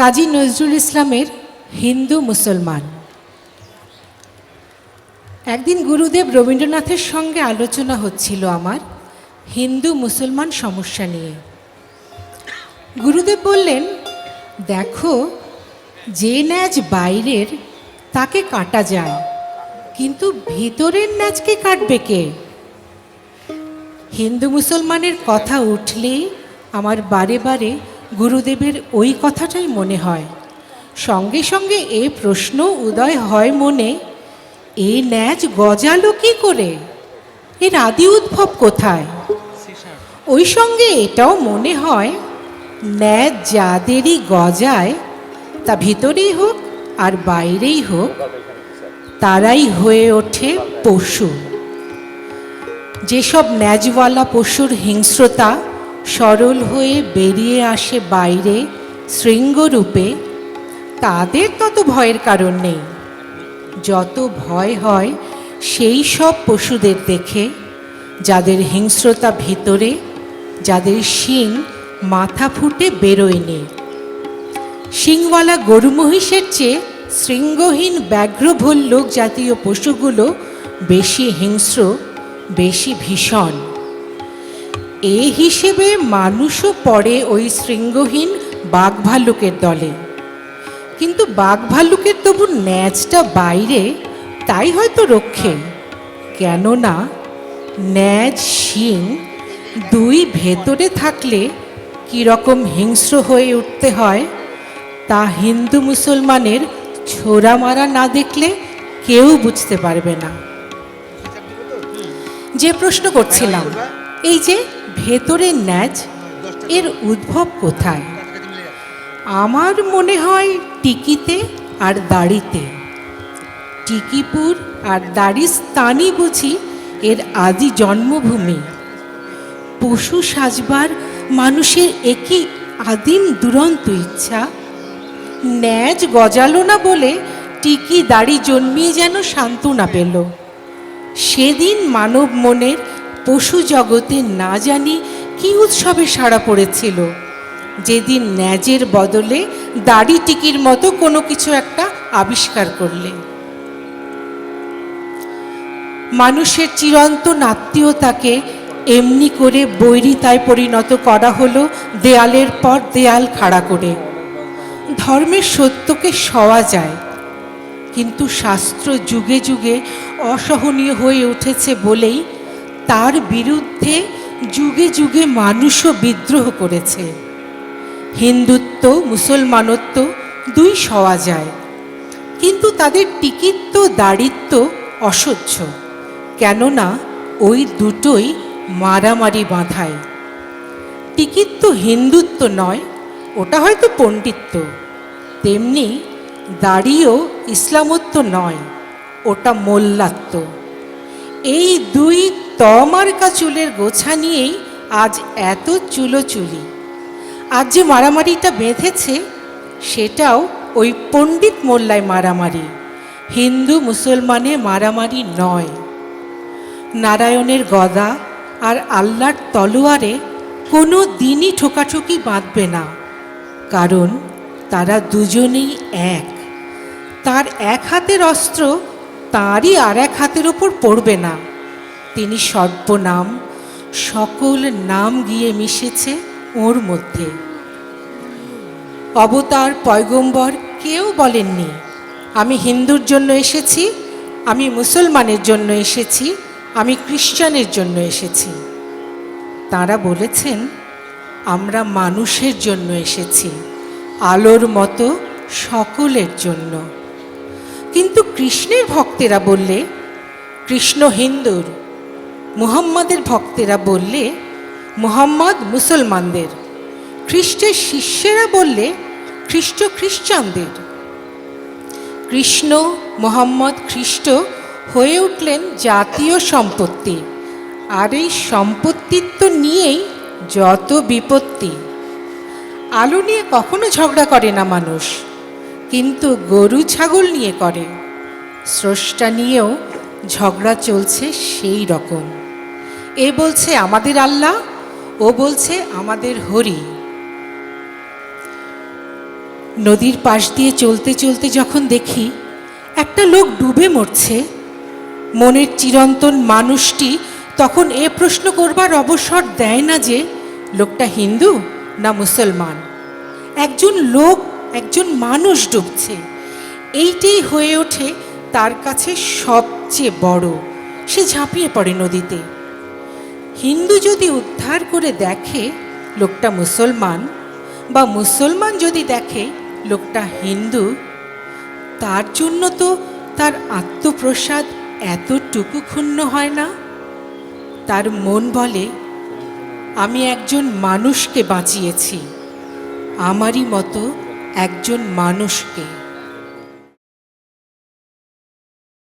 কাজী নজরুল ইসলামের হিন্দু মুসলমান। একদিন গুরুদেব রবীন্দ্রনাথের সঙ্গে আলোচনা হচ্ছিল আমার হিন্দু মুসলমান সমস্যা নিয়ে। গুরুদেব বললেন, দেখো, যে ন্যাজ বাইরের, তাকে কাটা যায়, কিন্তু ভিতরের ন্যাজকে কাটবে কে? হিন্দু মুসলমানের কথা উঠলেই আমার বারে বারে গুরুদেবের ওই কথাটাই মনে হয়। সঙ্গে সঙ্গে এ প্রশ্ন উদয় হয় মনে এই ন্যাজ গজালো কি করে? এর আদি উদ্ভব কোথায়? ওই সঙ্গে এটাও মনে হয় ন্যাজ যাদেরই গজায় তা ভিতরেই হোক আর বাইরেই হোক তারাই হয়ে ওঠে পশু। যেসব ন্যাজওয়ালা পশুর হিংস্রতা সরল হয়ে বেরিয়ে আসে বাইরে শৃঙ্গরূপে। তাদের তত ভয়ের কারণ নেই। যত ভয় হয়, সেই সব পশুদের দেখে, যাদের হিংস্রতা ভিতরে, যাদের শিং মাথা ফুটে বেরোয়নি। শিংওয়ালা গরু মহিষের চেয়ে শৃঙ্গহীন ব্যাঘ্রভল্লুক জাতীয় পশুগুলো বেশি হিংস্র, বেশি ভীষণ। এ হিসেবে মানুষও পড়ে ওই শৃঙ্গহীন বাঘ ভাল্লুকের দলে। কিন্তু বাঘ ভাল্লুকের তবু ন্যাজটা বাইরে, তাই হয়তো রক্ষে। কেননা ন্যাজ শিং দুই ভেতরে থাকলে কীরকম হিংস্র হয়ে উঠতে হয়, তা হিন্দু মুসলমানের ছোড়া মারা না দেখলে কেউ বুঝতে পারবে না। যে প্রশ্ন করছিলাম, এই যে ভেতরের ন্যাজ এর উদ্ভব কোথায়? আমার মনে হয় টিকিতে আর দাড়িতে। টিকিপুর আর দাড়ি স্থানই বুঝি এর আদি জন্মভূমি। পশু সাজবার মানুষের একই আদিম দুরন্ত ইচ্ছা। ন্যাজ গজালো না বলে টিকি দাড়ি জন্মিয়ে যেন সান্ত্বনা পেল। সেদিন মানব মনের পশু জগতে না জানি কি উৎসবে সাড়া পড়েছিল। যেদিন ন্যাজের বদলে দাড়ি টিকির মতো কোনো কিছু একটা আবিষ্কার করলে। মানুষের চিরন্তন আত্মীয়তাকে এমনি করে বৈরিতায় পরিণত করা হলো দেয়ালের পর দেয়াল খাড়া করে। ধর্মের সত্যকে সওয়া যায়, কিন্তু শাস্ত্র যুগে যুগে অসহনীয় হয়ে উঠেছে বলেই তার বিরুদ্ধে যুগে যুগে মানুষও বিদ্রোহ করেছে। হিন্দুত্ব, মুসলমানত্ব দুই সওয়া যায়। কিন্তু তাদের টিকিত্ব দাড়িত্ব অসহ্য। কেননা ওই দুটোই মারামারি বাঁধায়। টিকিত্ব হিন্দুত্ব নয়, ওটা হয়তো পণ্ডিত্য। তেমনি দাড়িও ইসলামত্ব নয়, ওটা মোল্লাত্ব। এই দুই তমার্কা চুলের গোছা নিয়েই আজ এত চুলো চুলি। আজ যে মারামারিটা বেঁধেছে, সেটাও ওই পণ্ডিত মোল্লায় মারামারি। হিন্দু মুসলমানে মারামারি নয়। নারায়ণের গদা আর আল্লাহর তলোয়ারে কোনো দিনই ঠোকাঠুকি বাঁধবে না। কারণ তারা দুজনেই এক। তার এক হাতের অস্ত্র তাঁরই আর এক হাতের ওপর পড়বে না। তিনি সর্বনাম। সকল নাম গিয়ে মিশেছে ওর মধ্যে। অবতার পয়গম্বর কেউ বলেননি, আমি হিন্দুর জন্য এসেছি, আমি মুসলমানের জন্য এসেছি, আমি খ্রিস্টানের জন্য এসেছি। তারা বলেছেন, আমরা মানুষের জন্য এসেছি, আলোর মতো সকলের জন্য। কিন্তু কৃষ্ণের ভক্তেরা বললে, কৃষ্ণ হিন্দুর মুহাম্মাদের ভক্তেরা বললে, মুহাম্মদ মুসলমানদের। খ্রিস্টের শিষ্যেরা বললে, খ্রিস্ট খ্রিস্টানদের। কৃষ্ণ, মোহাম্মদ খ্রিস্ট হয়ে উঠলেন জাতীয় সম্পত্তি। আর এই সম্পত্তিত্ব নিয়েই যত বিপত্তি। আলো নিয়ে কখনো ঝগড়া করে না মানুষ, কিন্তু গরু ছাগল নিয়ে করে। স্রষ্টা নিয়েও ঝগড়া চলছে সেই রকম। এ বলছে আমাদের আল্লাহ, ও বলছে আমাদের হরি। নদীর পাশ দিয়ে চলতে চলতে যখন দেখি একটা লোক ডুবে মরছে, মনের চিরন্তন মানুষটি তখন এ প্রশ্ন করবার অবসর দেয় না যে লোকটা হিন্দু না মুসলমান। একজন লোক, একজন মানুষ ডুবছে। এইটাই হয়ে ওঠে তার কাছে সবচেয়ে বড়। সে ঝাঁপিয়ে পড়ে নদীতে। হিন্দু যদি উদ্ধার করে দেখে লোকটা মুসলমান বা মুসলমান যদি দেখে লোকটা হিন্দু, তার জন্য তো তার আত্মপ্রসাদ এতটুকু ক্ষুণ্ণ হয় না? তার মন বলে, আমি একজন মানুষকে বাঁচিয়েছি। আমারই মতো একজন মানুষকে।